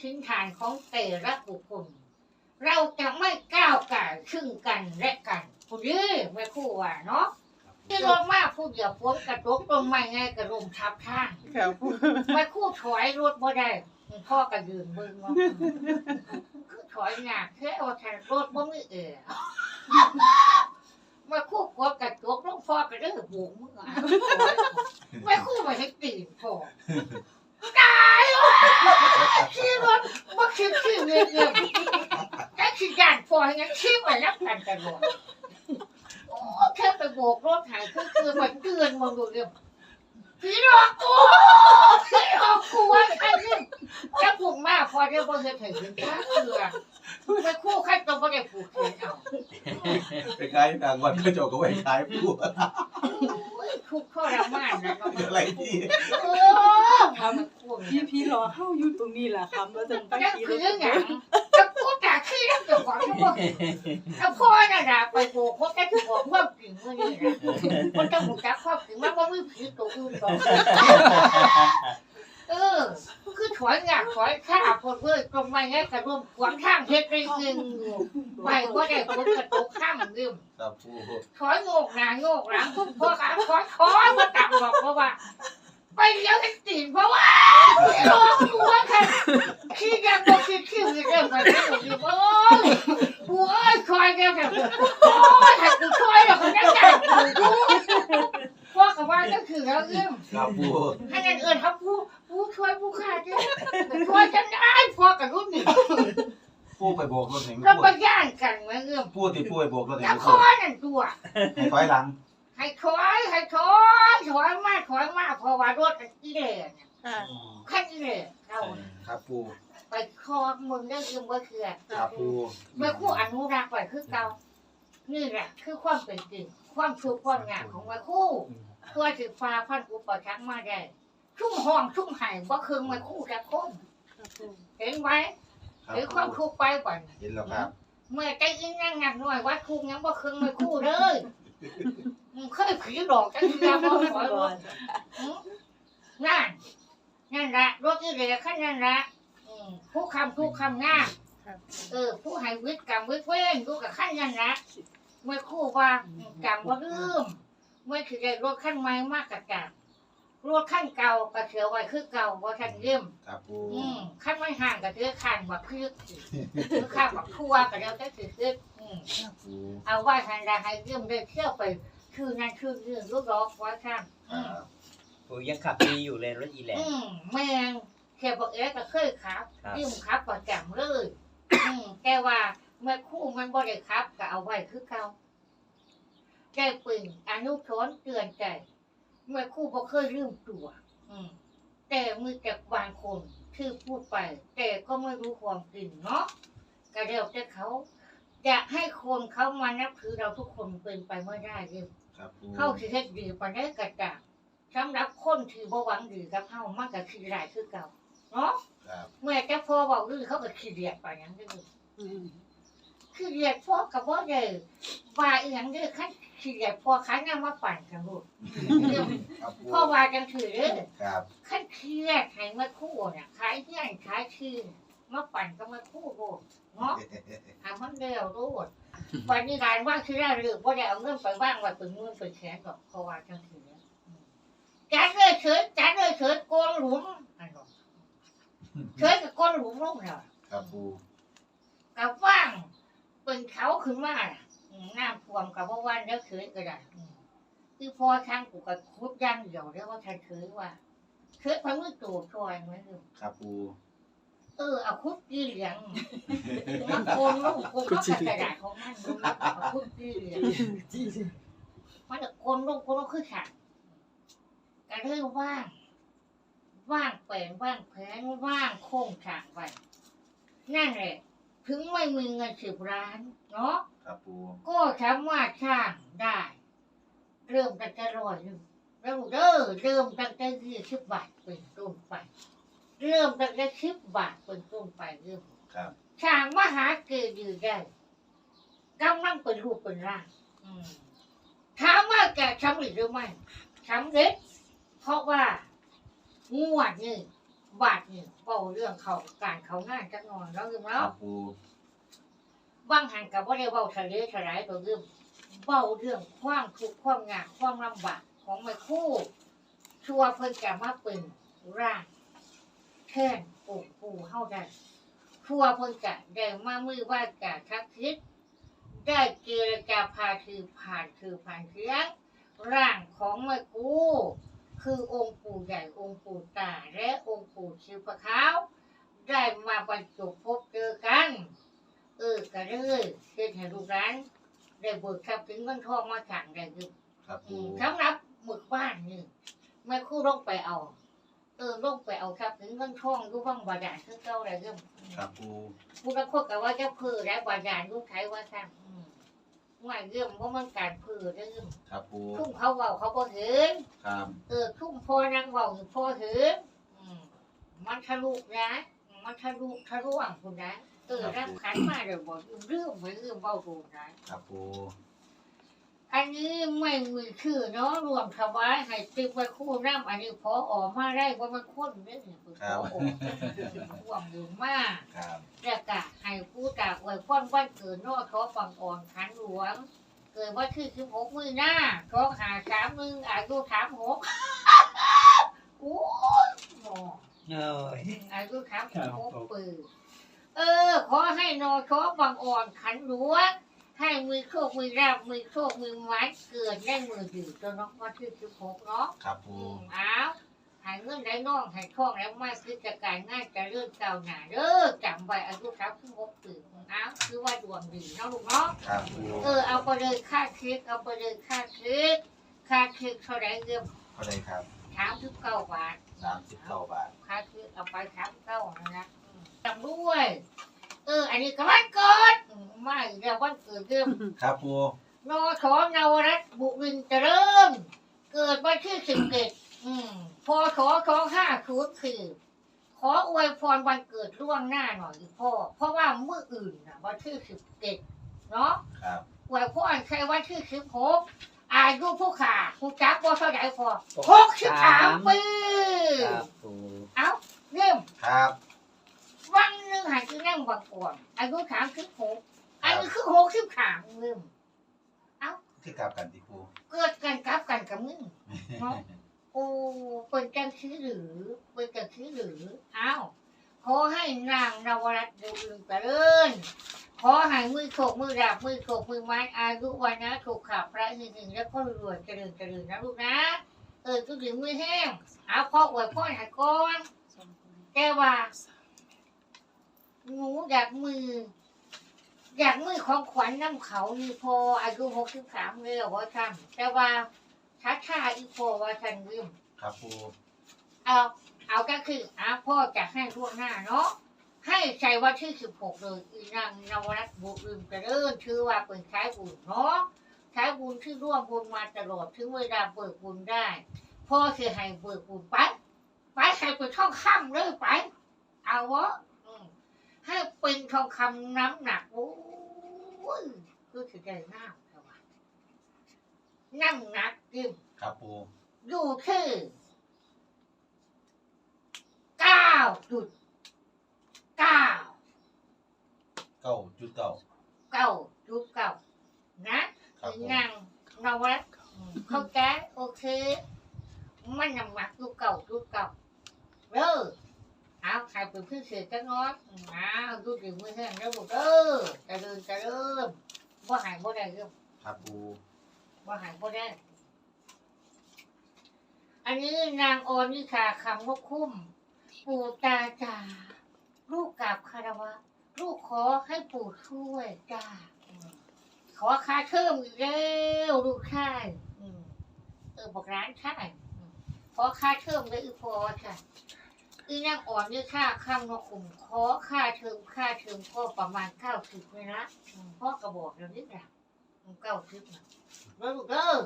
ที่ผลชิ้นฐานของแต่ละบุคคล เราจะไม่ก้าวไก่ายซึ่งกันและกันคุณยื้อไม่คู่ว่าเนาะที่รถมากผู้เดียวพ้นกระตกตรงไม่ไงกระลมทับทางครับปูไม่คู่ถอยรถบ่ได้พ่อก็ยืนเบิ่งว่าคือถอยหนักแค่เอาทางรถบ่มีเออไม่คู่กดกระจกลงพ่อก็เด้อโบกมืออะไม่คู่มาให้ตีนพ่อตายแล้วขี่รถบ่คิดขี่เงียบเงียบแค่ขี่ยาน พ่อให้งั้นขี่ไปรับกันตลอดโอ้แค่ไปโบกรถหายคือคือมาเตือนมึงดูเรื่องพี่หลอกกูพี่หลอกกูว่าใครนี่จะผูกมากพอเดี๋ยวพอเธอถึงข้าเสือไปคู่ขั้นตรงก็ได้ผูกเขียนเอาไปขายต่างวันก็จาก็ไว้ขายผู้โอ้ยทุกข์ทรมานนะก็อะไรที่เออทำพี่พี่รอเข้าอยู่ตรงนี้แหละครับแล้วจะไปนั่นขี่คือรเรื่องถอย่างจะพูด แต่ขี้แล้วเกี่ยวกับที่ว่าถ้าพ่อน่ะนะไปโบกว่าแกจะบอกว่าจริงว่านี่นะมันต้องหูจักความจริงมันว่าไม่ผีตัวอื่นหรอกเออ คือถอยอยากถอยข้าพดเว้ยตรงไปไงกระร่วมขวางข้างเฮ็ดเรื่องหนึ่งไปก็ได้คนกระตุกข้างยืมครับผู้ถอยโงกหนาโงกหลังพุ่งพ่อขาถอยถอยมาตักหรอกเพราะว่า ไปเลี้ยวกันตีนเพราะว่าพี่ร้องกูว่าค่ะขี้ยังบอกขี้ขี้เรื่องไปเรื่องอยู่โอ้ยกูเอ้ยคอยแกแบบโอ้ยถ้ากูคอยแล้วคนนั้นได้กูพ่อกับว่าก็คือแล้วเรื่องครับผู้ให้เงินเอิญครับผู้ผู้ช่วยผู้ขาดเนี่ยช่วยฉันได้พ่อกับรุ่นนี้ผู้ไปโบกรถเห็นเราผู้ไปย่างกันเหมือนเรื่องผู้ที่ผู้ไปโบกรถเห็แล้วนคผู้อนั่นตัวให้ถอยหลัง ให้ถอยให้ถอยถอยมากถอยมากเพราะว่ารถอีเล่เนี่ยอ่าขั้นอีเล่เราครับผู้ไปคอมึงได้ยืมว่าคือครับผู้เมื่อคู่อนุรักษ์ไว้คือเก่านี่แหละคือความเป็นจริงความทุกข์ความงามของเมื่อคู่เพื่อถือฟ้าพันอุปถัมภ์มาได้ชุ่มห้องชุ่มไห้ว่าคืนเมื่อคู่จะคมเห็นไหมครับหรือความทุกข์ไปก่อนเห็นแล้วครับ เมื่อใจอินนั่งหนักหน่อยวัดคุกยังบ่คืนไม่คู่เลย มึงเคยผีหลอกจังเดียวบ่ขอยบ่หืมนั่นนั่นละรถอีเหลขั้นนั่นละอืมผู้คำผู้คำงามเออ ผู้ให้วิทย์กรรมวิทย์เว้นดูกับขั้นนั่นละเมื่อคู่ว่าจำว่าลืมเมื่อคือได้รถขั้นใหม่มากกะจับรถขั้นเก่ากระเถือไว้คือเก่าว่าท่านเยี่ยมครับผู้อืมขั้นไม่ห่างกับเทือขันบักพึกคือข้าวบักทั่วกับเราจะถือคืออืมครับผู้ เอาว่าทันดาให้เรื่องได้เที่ยวไป คือนั่นคือเรื่องลูกดอกไว้ข้างคอืรัมบกูยังขับดีอยู่เลยรถอีแหลมอืมแมงเขียบอกเอ๊ะก็เคยครับครับยืมครับประจำเลยอืมแต่ว่าเมื่อคู่มันบ่ได้ครับ ก็เอาไว้คือเก่าแก้ปึงอนุชนเตือนใจ เมื่อคู่บ่เคยลืมตัวอืมแต่มือจากบางคนคือพูดไป แต่ก็ไม่รู้ความจริงเนาะก็เดี๋ยวจะเขา จะให้คนเขามานับถือเราทุกคนเป็นไปไม่ได้เลยครับผู้เข้าคือเฮ็ดดีปานได้กระจ่างสำหรับคนที่บ่หวังดีกับเฮามันก็ขี้ร้ายคือเก่าเนาะครับเมื่อจะพอเว้าดื้อเขาก็ขี้เดียดปานหยังเด้อขี้เดียดพอก็บ่ได้ว่าอีหยังเด้อคันขี้เดียดพอคันนำมาปั่นกันลูกครับผู้เพราะว่าจังถือเด้อครับขั้นเครียดให้มาคู่เนี่ยขายเที่ยงขายชื่อ มาปั่นก็มาคู่โลดเนาะหามันเร็วโลดวันนี้การว่างคือได้หรือว่าได้เอาเงินไปว่างไว้เป็นเงินเป็นแขนดอกเพราะว่าจังถืออืมจัดเลยเฉิดจัดเลยเฉิดโกนหลุมอันนั้นเฉิดกับโกนหลุมลงแล้วครับผู้กับว่างเป็นเขาขึ้นมาน่ะอืมน้ำท่วมกับว่าวันแล้วเฉิดก็ได้อืมคือพอทางกูก็คุดย่างเดียวเรียกว่าทันเฉิดว่าเคยพามือตูดชอยไหมลูกครับผู้ เออเอาคุกกี้เหลียงมันโกนลูกโกนเขากระดาษของมันดูนะเอาคุกกี้เหลียงมันจะโกนลูกโกนลูกคือขาดกระเรื่องว่าง ว่างแปลนว่างแผนว่างโค้งฉากไปนั่นแหละถึงไม่มีเงินสิบล้านเนาะครับผู้ก็สามารถสร้างได้ เริ่มตั้งแต่ร้อยหนึ่งแล้วเด้อเริ่มตั้งแต่ยี่สิบบาทเป็นต้นไป เริ่มตั้งแต่สิบบาทเป็นต้นไปเริ่มครับช่างมหาเกดีย์ได้กำลังเป็นรูปเป็นร่างอืมถามว่าแกสำเร็จหรือไม่สำเร็จ เพราะว่าวดนี่บาดนี่เป่าเรื่องเขาการเขางานจักหน่อยแล้วคือครัเนาะบปูบางหันกับว่าได้เว้าทะเลทลายตัวเรื่องเว้าเรื่องความทุกข์ความยากความลำบากของแม่คู่ชัวเพิ่นจะมาเป็นร่าง แท่นปูปูเฮาได้ชัวเพิ่นจะได้มามือว่าจะทักทิศได้เจรจาพาถือผ่านถือผ่านเสียงร่างของแม่คู่คือองค์ปู่ใหญ่องค์ปู่ตาและองค์ปู่ชิวพะขาว ได้มาบรรจบพบเจอกัน เออก็เลยเฮ็ดให้ลูกหลาน ได้เบิกทรัพย์ถึงเงินทองมาสั่งได้อยู่ครับอืปูมสำหรับหมึกบ้านนี่แม่ครู่ลงไปเอา เออลงไปเอาท รัพย์ถึงเงินทองอยู่บ้างบาดาลคือเก่าได้เรื่องครับปูผู้ละคนก็ว่าจะเพื่อและบาดาลลูกไทยว่าสั่งอืมว่าเรื่องว่ามันการเพื่อเรื่องครับปูทุ่มเขาเว้าเขาบ่เห็นครับเออทุ่มพอนังเว้าอยู่พอเห็นอืมมันทะลุนะ มันทะลุทะลวงคุณนะเออรับขันมาเดี๋ยวบอกเรื่องไม่เรื่องเบาดูนะครับปู อันนี้ไม่มีชื่อเนาะรวมถวายให้ติ๊กไว้คู่น้ำอันนี้พอออกมาได้ว่ามันคนเนี่ยคือพอออกรวมอยู่มากครับแล้วก็ให้ผู้ตากไว้พ้นวันเกิดเนอขอฟังอ่อนขันหลวง เกิดว่าที่สิบหกมือหน้าท้องหาสามมืออายุสามหกโอ้ยหมอเอ้ยอายุสามสิบหกปีเออ ขอให้นอขอฟังอ่อนขันหลวง ให้มือโชคมือราบมือโชคมือไม้เกิดได้มือถือจนน้องว่าที่สิบหกเนาะครับปูอืมอ้าวหายเงินได้น้องหายทองแล้วไม่คือจะการงานจะเลื่อนเก่าหนาเด้อจำไว้อายุสามสิบหกปีอ้าวคือว่าดวงดีเนาะลูกเนาะ ครับปูเออเอาไปเลยค่าคลิกเอาไปเลยค่าคลิกค่าคลิกเท่าไหรเงินเท่าไรครับสามสิบเก้าบาทสามสิบเก้าบาทค่าคลิกเอาไปสามเก้านะนะอืมจำด้วย เออ อันนี้ก็วันเกิดอืมไม่เดี๋ยววันเกิดเดิมครับปูนอขอนวรัตน์บุรินทร์เจริญเกิดวันที่สิบเอ็ดอืมพอขอสองห้าศูนย์คือขออวยพรวันเกิดล่วงหน้าหน่อยพ่อ เพราะว่าเมื่ออื่นนะวันที่สิบเอ็ดเนาะครับอวยพรใช้วันที่สิบหกอายุผู้ขาผู้จักว่าเท่าไหร่พอหกสิบสามปีครับปูเอ้าเริ่มครับ วันหนึ่งหายคือนั่งบางก่อนอายุสามสิบหกอันนี้คือหกสิบสามเริ่มที่กลับกันที่ปูเกิดกันกลับกันกับมึงเนาะโอ้เป็นจังซื้อหรือเป็นจังซื้อหรืออ้าวขอให้นางนวรัตน์เดินเจริญขอให้มือโขกมือดาบมือโขกมือไม้อายุวันนะถูกขับพระหนึ่งหนึ่งแล้วก็รวยเจริญเจริญนะลูกนะเออทุกถึงมือแห้งเอาพ่ออวยพ่อหายก่อนแกว่า หนูอยากมือ อยากมือของขวัญน้ำเขานี่พออายุหกสิบสามเลยเหรอว่าท่านแต่ว่าช้าชาอีโฟว่าฉันวิมครับปูเอาเอาก็คืออาพ่อจะให้ทั่วหน้าเนาะให้ใส่วันที่สิบหกเลยอีนางนวรัตน์บุริมเจริญชื่อว่าเป็นใช้บุญเนาะใช้บุญที่ร่วมบุญมาตลอดถึงเวลาเบิกบุญได้พ่อคือให้เบิกบุญไปไปใส่ไปท่องคำเลยไป เอาวะอืม ให้เป็นทองคำน้ำหนักโอ้ยคือถือใจน้ำแต่ว่าน้ำหนักยิ่งครับปูอยู่ที่เก้าจุดเก้าเก้าจุดเก้าเก้าจุดเก้านะครับผมนางนวัดอืมเข้าใจโอเค มันนำหนักจุดเก้าจุดเก้าเด้อ เอาใครเป็นพี่เสือจะน้อยอืมเอาดูดีมือแห้งแล้วบอกเด้อจะเดินจะเริ่มว่าหายบ่ได้เริ่มครับปูว่าหายบ่ได้ อันนี้นางออนิชาคำว่าคุ้ม ปู่ตาจ๋าลูกกราบคารวะ ลูกขอให้ปู่ช่วยจ้าขอค่าเทิมอีกแล้วลูกชายเออบอกร้านชายขอค่าเทิมเลยอีพอค่ะ อีนางอ่อนนี่ค่าคำนกอุ่มขอค่าเทิมค่าเทิมก็ประมาณเก้าสิบเลยนะอืมพ่อกระบอกแล้วนี่แหละเก้าสิบนะแล้วลูกเด้อ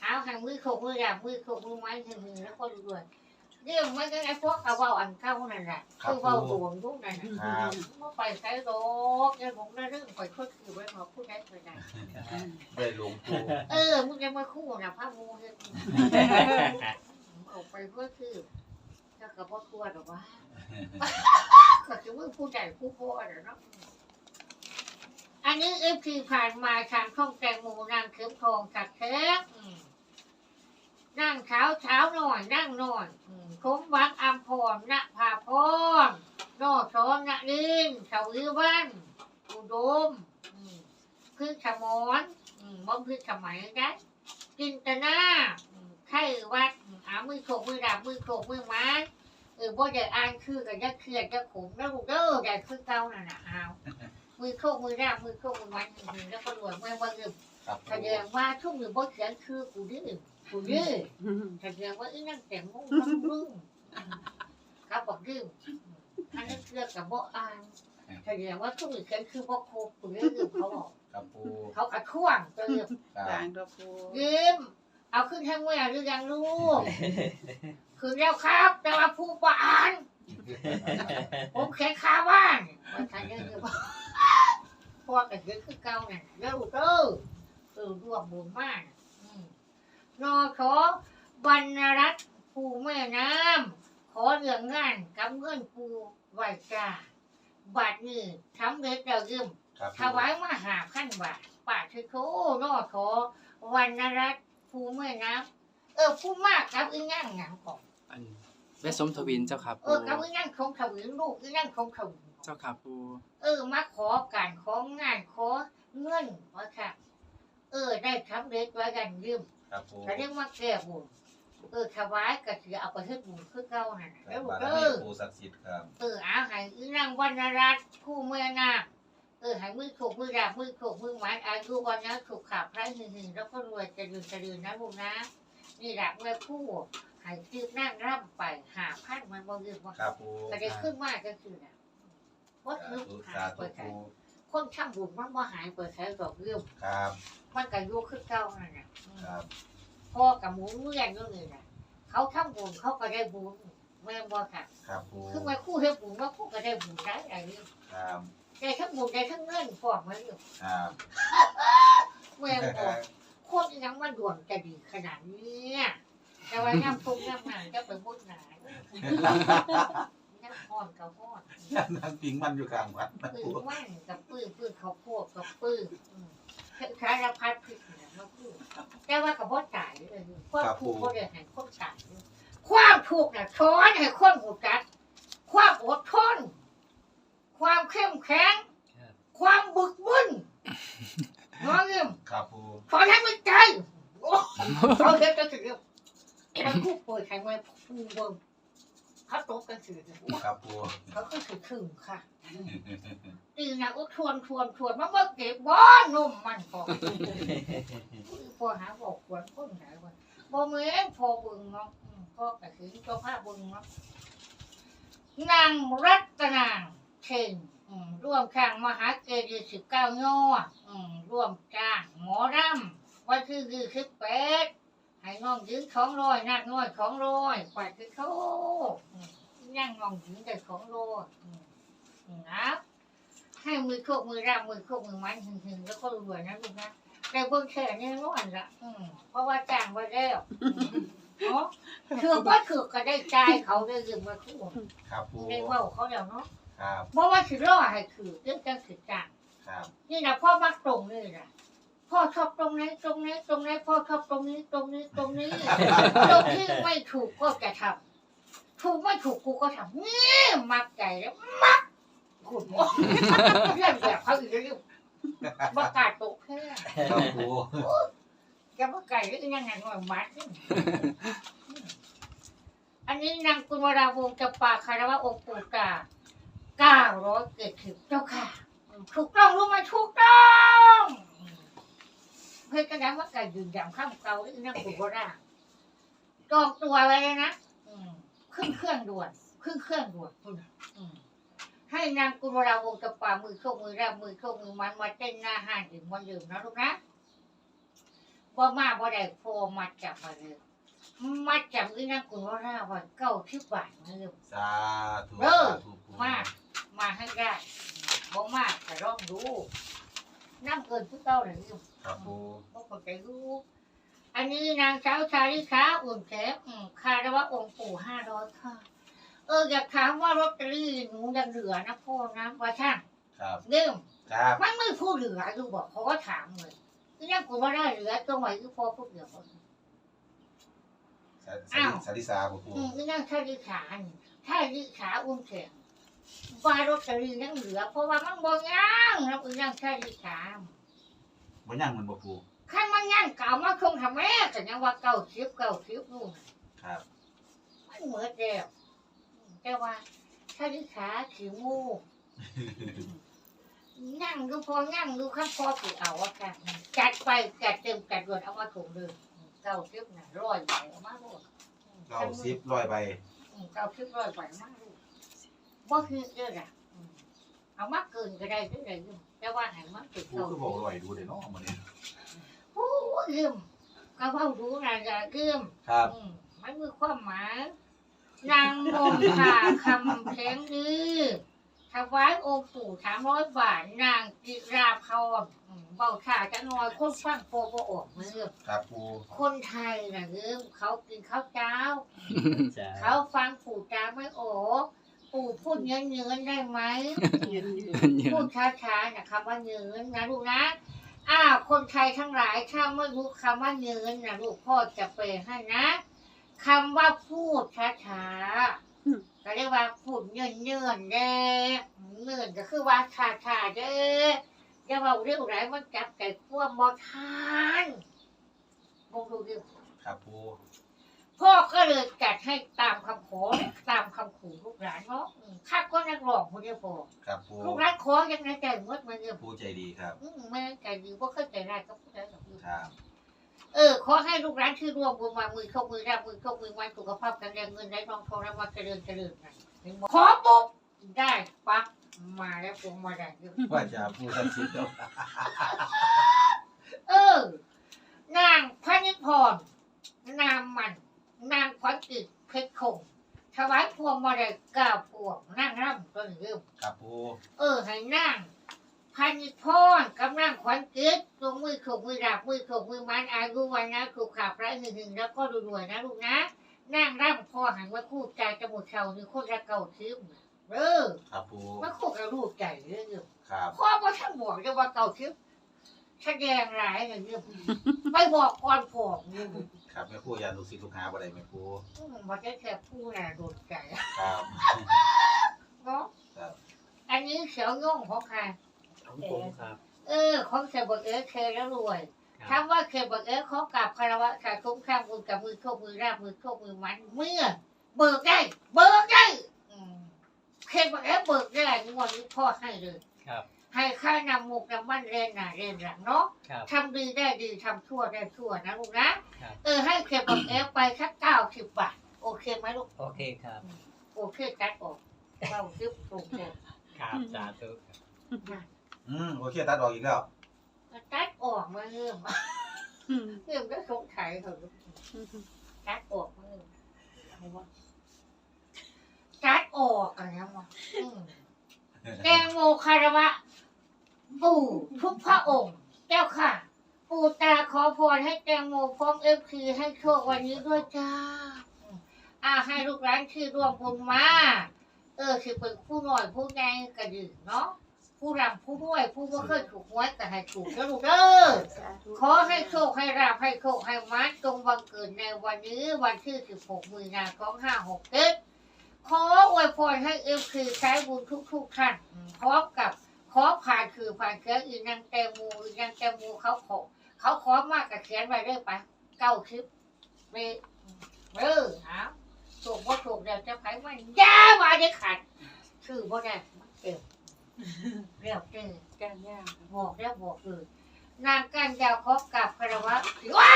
เอาหันมือโขกมือดาบมือโขกมือไม้ถึงมือแล้วก็รวยๆเรื่องมันก็ไอ้พวกเอาเบาอันเก้านั่นแหละคือเบาดวงทุกนั่นน่ะครับเมื่อไปใช้โลกยังผมได้เรื่องไปคุยคือไว้มาพูดได้เคยได้ได้หลวงปูเออมึงจะมาคู่นะพระมูเฮ็ดเอาไปคุยคือ ถ้ากับพ่อทั่วหรอกว่าก็จะมึงผู้ใหญ่ผู้พ่อเดี๋ยวเนาะอันนี้เอฟทีผ่านมาทางช่องแตงโมนางเข็มทองกัดแท้อืมนั่งเช้าเช้าหน่อยนั่งนอนอืมคมวังอัมพรณภาพรนอช้อนณนินสวีวัน อุดมอืมพึ่งขมอนอืมบ่พึ่งขมัยนะกินตนาอืมไข่วัดอืมอามือโขกมือดาบมือโขกมือไม้เออบ่ได้อ่านคือกันยักเครียดยักขมแล้วลูกเด้อได้คือเก่านั่นน่ะเอามือโคกมือราบมือโคกมือมันหนึ่งแล้วก็รวยไม่ว่าเงินครับแสดงว่าทุกมือบ่เขียนคือกูดื้อกูดื้อแสดงว่าอีนั่งแต่งงงทั้งรุ่งครับบอกดื้ออันนั้นเชื่อกับบ่อ่านแสดงว่าทุกมือเขียนคือบ่ครบกูดื้อเขาบอกครับปูเขากระท่วงเติมครับต่างตัวปูยิ้ม เอาขึ้นทั้งเมื่อหรือยังลูกคืนแล้วครับ แต่ว่าผู้บ่อ่านผมแค่คาบ้านมันทันได้คือพอกันเยอะคือเก่าน่ะแล้วเด้อเออรวมบุญมากอืมนอขอบรรณรัตน์ปูแม่น้ำขอเรื่องงานกับเงินปูไหวจ้าบาทนี้ทำเด็ดเรายืมครับถวายมาหาขั้นบาทปาคือโคนอขอวรรณรัตน์ ปูแม่น้ำเออผู้มากครับอีนั่งหนังของอันแม่สมทวินเจ้าค่ะเอปูอกับอีนั่งคงถวินลูกอีนั่งคงถวินเจ้าค่ะปูเออมาขอการของงานขอเงินว่าค่ะ เออได้ทำเร็จไว้กันยืมครับปูก็เรียกว่าแก้บุญเออถวายก็ถือเอาไปเฮ็ดบุญคือเก่านั่นน่ะครัแล้บวบารเอมีอ ปูศักดิ์สิทธิ์ครับ เอออาหายอีนางวรรณรัตน์ผู้เมื่อนาค เออใหายมือถูกมือดาบมือถูกมือหวานอายุวันนะถูกขับไร้หึงหึงแล้วก็รวยจะยืนจะยืนนะลูกนะ นี่แหละเมื่อผู้ใหายจืบนั่งร่ำไปหาพันมันบ่ยืมว่าครับปูก็ได้ขึ้นมากก็คือน่ะว่าสาคือธุหาสาเปิธุดใช้ปูคนช่างบุญมันบ่หายเปิดใช้ดอกเรื่องครับ มันก็อยุ่คือเก่านั่นน่ะอืมครับพ่อกับหมูเมื่อนอยู่นี่น่ะเขาทำบุญเขาก็ได้บุญ แม่นบ่ค่ะ ครับปูคือมาคู่เฮ็ดบุญว่าคู่ก็ได้บุญได้อะไรนี่ครับได้ทั้งบุญได้ทั้งเงินพร้อมมาอยู่ครับแม่นบ่คนอีหยังมาด่วนจะดีขนาดนี้แต่ว่าน้ำทุกน้ำหนานจะไปบุญหนาน้ำพรกับพรนั่งพิงมันอยู่กลางวัดนะปืปูนว่านกับปืนปืนเขาวโพดกับปืนอืมสารพัดพิษเนี่ยมาพูดแต่ว่ากับพ่อจ่ายเลยความถูกก็เดือดแห่งคนจ่าย ความถูกน่ะช้อนให้คนหูจัดความอดทน ความเข้มแข็ง ความบึกบึนน้องเอิ่มครับปูขอให้มันใจโอ้เขาเห็นกันสิเอิ่มมันคู่ป่วยใครไว้ปูเบิ่งเขาตกกันสิครับปูเขาก็คือถึงค่ะตีนะก็ทวนทวนทวนมันว่าเก็บบ่นุ่มมันพอพอหาบอกควรคนหาว่าบ่เหมือนพอเบึงเนาะ อืมก็กระถึงเจ้าภาพบึงเนาะนางรัตนางเข่งร่วมข้างมหาเกดีสิบเก้าย่อร่วมจ้างหมอรำวันที่ยี่สิบแปดให้น้องยืนของร้อยนักน้อยของร้อยกว่าจะเขาย่างน้องยืนแต่ของร้อยนะให้มือโคกมือราบมือโคกมือมันหึงหึงแล้วก็รวยนะลูกนะแต่เบิ่งแค่นี้ร้อนละเพราะว่าจ้างไว้แล้ว เนาะคือว่าถือก็ได้ใจายเขาได้ยืมมาคู่ครับปูได้เว่าเขาแล้วเนาะครับเพราะว่าถือรอให้คือเรื่องจังถือจ้างครับนี่นะพ่อมักตรงนี่นะพ่อชอบตรงไหนตรงไหนตรงไหนพ่อชอบตรงนี้ตรงนี้ตรงนี้ตรงที่ไม่ถูกก็จะทำถูกไม่ถูกกูก็ทำนี่มักใจแล้วมักกูบอกเรื่องแบบเขาอีกแล้วประกาศตกแค่ครับปู จะประกาศเรื่ยังไงหน่อยมัดอันนี้นางกุมาราวงศ์จะปาคารวะองค์ปู่ตาเก้าร้อยเจ็ดสิบเจ้าค่ะ ถูกต้องรู้ไหมถูกต้องเพื่อนกันนว่าการยืนยันข้ามเก่าที่นั่งกุมาราจองตัวไว้เลยนะขึ้นเครื่องด่วนขึ้นเครื่องด่วนคุณให้นางกุมาราวงศ์จะปามือโชคมือแรับมือโชคมือมันมาเต้นหน้าห้างถึงวันลืมนะลูกนะ บ่มาบ่ได้โฟมาจับมาเลยมาจับอีนางกุมารว่าเก้าที่บาทมาเลยสาธุเออสาธุปูมากมาให้ได้บ่มากแต่ลองดูน้ำเกินผู้เต้าเลยลูกครับปูบ่เข้าใจรู้อันนี้นางสาวชาลิสาอุ่นแขมอืมคาระวะองค์ปู่ห้าร้อยค่ะออยากถามว่าลอตเตอรี่หนูยังเหลือนะพ่อนะว่าช่างครับเริ่มครับมันไม่พูดเหลือดูบอกเขาก็ถามเลย คือยังกูว่าได้เหลือตรงไหนคือพ่อพูดเหลือหมดสาอ้าวสาริสาบ่ปูอืมคือยังถ้าดิขานี่ถ้าดิขาอุ้มแข็งว่าลอตเตอรี่ยังเหลือ เพราะว่ามันบ่ย่างนะคือยังถ้าดิขาบ่ยังมันบ่ปูขั้นมันย่างเก่ามาคงทำแม่แต่ยังว่าเก่าชิบเก่าชิบนู่น ครับ มันเหมือนเดิมแต่ว่าถ้าดิขาขีมูก นั่งดูพอนั่งดูข้างพอถือเอาว่ากันจัดไปจัดเต็มจัดรวดเอามาถุงเลยเก่าชิบน่ะร้อยใบเอามาโลดเก้าสิบร้อยใบอืมเก่าชิบร้อยใบมาโลดบ่คือเด้อล่ะอืมเอามาเกินก็ได้ก็ได้อยู่แต่ว่าให้มันติดปูเก่าคือบอกร้อยดูเด้เนาะมื้อนี้โอ้ยลืมก็เว้ารู้นะอย่าลืมครับอืมมันมีความหมายนางมนผ่าคำแข็งดื้อ ถวายองค์ปู่สามร้อยบาทนางกิราพรอืมเบาข่าจะน้อยคนฟังโปโปออกมือครับปู คนไทยนะลืมเขากินข้าวเจ้า จ้าเขาฟังปู่จ้าไม่ออกปู่พูดเงินเงินได้ไหมเย็นอยู่พูดช้าๆนะคำว่าเงินนะลูกนะ อ้าวคนไทยทั้งหลายถ้าไม่รู้คำว่าเงินนะลูกพ่อจะเปลให้นะคำว่าพูดช้าๆ ก็เรียกว่าพูดเงินเงินๆเด้เงินก็คือว่าช้าๆเด้อย่าว่าเรื่องไรมันจับไก่ขั้วมอทานมองดูดิครับปูพ่อก็เลยจัดให้ตามคำขอตามคำขู่ลูกหลานเนาะอืมข้าก็นักร้องคนเดียวพอครับปูลูกหลานขอยังไงใจหมดมันเนี่ยปูใจดีครับอืมแม่ใจดีว่าเคยใจร้ายก็พูดได้หรอกลูกครับ เออขอให้ลูกร้านที่ร่วมบุญมามือเข้ามือรับมือเข้ามือมันสุขภาพแข็งแรงเงินได้ทองทองแล้วมาเจริญเจริญนะขอปุ๊บได้ปั๊บมาแล้วปุ๊บมาได้เยอะว่าจะปูสักสิบแล้วเออนางพระนิพรนางมัน นางขวัญจิตเพชรคงถวายพวงมาลัยเก้าพวงนั่งร่ำต้นเริ่มครับปูเออให้นั่ง พันิพรกำลังขวัญเกิดตรงมือขกมือดาบมือขกมือมันอายุวันนะขูขาพระหนึ่งหนึ่งแล้วก็รวยๆนะลูกนะนั่งร่ำพอหันมาคู่ใจจมูกเข่านี่คนละเก่าทิพย์เออครับปูมาคู่กับลูกใจเรื่องครับพ่อว่าท่านบอกจะว่าเก่าทิพย์แสดงร้ายอย่างเงี้ยไปบอกก่อนผมนี่ครับแม่ปูยาลูกศิลูกหาบ่ได้แม่ปูอืมมันจะแค่ผู้น่ะโดนใจครับเนาะอันนี้เสียวย่งของใคร ของผมครับ เออ ของเสบอกเออเคยแล้วรวยครับคำว่าเคยบอกเออเขากราบคารวะขาคุ้มข้างมือกับมือโชคมือราบมือโชคมือมันเมื่อ เบิกได้ เบิกได้อืมเคยบอกเออเบิกได้งวดนี้พ่อให้เลยครับให้ค่านำมุกนำมันเรียนหน้าเรียนหลังเนาะครับทำดีได้ดีทำชั่วได้ชั่วนะลูกนะครับเออให้เคยบอกเออไปสักเก้าสิบบาท โอเคไหมลูก โอเคครับ โอเคตัดออกเราซึบโอเคครับสาธุครับ อืมโอเคตัดออกอีกแล้วตัดออกมาเริ่มเริ่มก็สงสัยเหรอลูกตัดออกมืออะไรวะตัดออกอะไรวะอืมแตงโมคารวะ ปู่ทุกพระองค์ เจ้าค่ะ ปู่ตาขอพรให้แตงโมพร้อมเอฟซีให้โชควันนี้ด้วยจ้าอืมอ่าให้ลูกหลานที่ร่วมบุญมา เออคือเป็นผู้หน่อยผู้ใหญ่ก็ดีเนาะ ผู้รำผู้ด้วย ผู้บ่เคยถูกหวยก็ให้ถูกแล้วลูกเด้อสาธุขอให้โชคให้ราบให้โชคให้มาจงบังเกิดในวันนี้วันที่ 16มีนาคม2567ขออวยพรให้เอฟคือใช้บุญทุกๆท่านอืมพร้อมกับขอผ่านคือผ่านเชื้ออีนางแตงโมูอีนางแตงโมูเขาขอเขาขอมากกับเขียนไว้เรื่อยไปเก้าคลิปเว้ยเออเอาถูกว่าถูกเดี๋ยวจะไผมันยาว่าจะขัดชื่อบ่ได้มันเต็ม เรียบเต็มการยางครับอกแล้วบอกเลยนางกันยาวพบกับคารวะว้า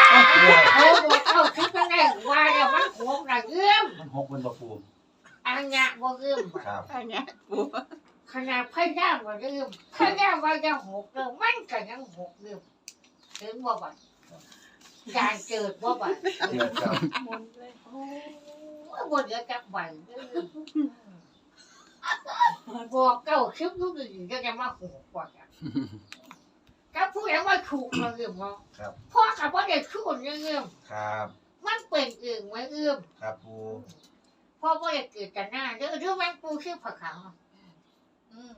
โอ้บอกเข้าคิดยังไงว่าเดี๋ยวมันโหงระเอื้อมมันหกมันบ่ปูมอันเนี้ยบ่เอื้อมครับอันเนี้ยปูขนาดพยายามว่าเอื้อมพยายามว่าจะหกเอื้อมมันก็ยังหกเอื้อมถึงว่าบัดการเกิดว่าบัดเดือดครับมนเลยโอ้ยบ่เดี๋ยวจักใบเอื้อม บอกเก้าคลิปทุกอย่างก็จะมาหกกว่ากันถ้าพูดแล้วว่าถูกมาเอื้อมเนาะครับ พ่อกับว่าเด็กทุกคนเอื้อมครับ มันเป็นเอื้อมไว้เอื้อมครับปูพ่อพ่ออยากเกิดกันหน้าเด้อเรื่องแม่งปูชื่อผักขาวอืม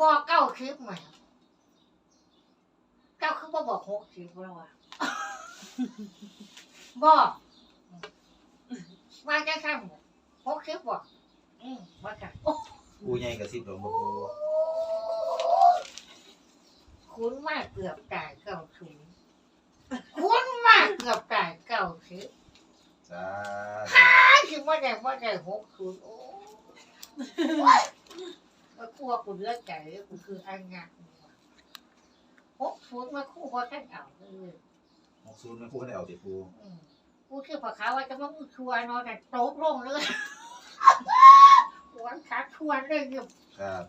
บอกเก้าคลิปใหม่เก้าคือบ่บอกหกคลิปแล้วอะบอกว่าจะทำ หกคลิปบอกอืมว่าจะปูใหญ่กับสิบหลวงพ่อปูคุ้นมากเกือบตายเก้าคลิปคุ้นมากเกือบตายเก้าคลิปสาอ้ายคือว่าได้ว่าได้หกศูนย์โอ้ยมาคั่วกูเลือดใจเลยกูคืออันงะหกศูนย์มาคู่พอท่านเอาเลยหกศูนย์มันคู่กันเอาติปูอืมกูคือผักขาวว่าจะมามึงชัวร์เนอนแต่โต๊ะลงเลย หวนขาชวนเลยเนี่ยครับ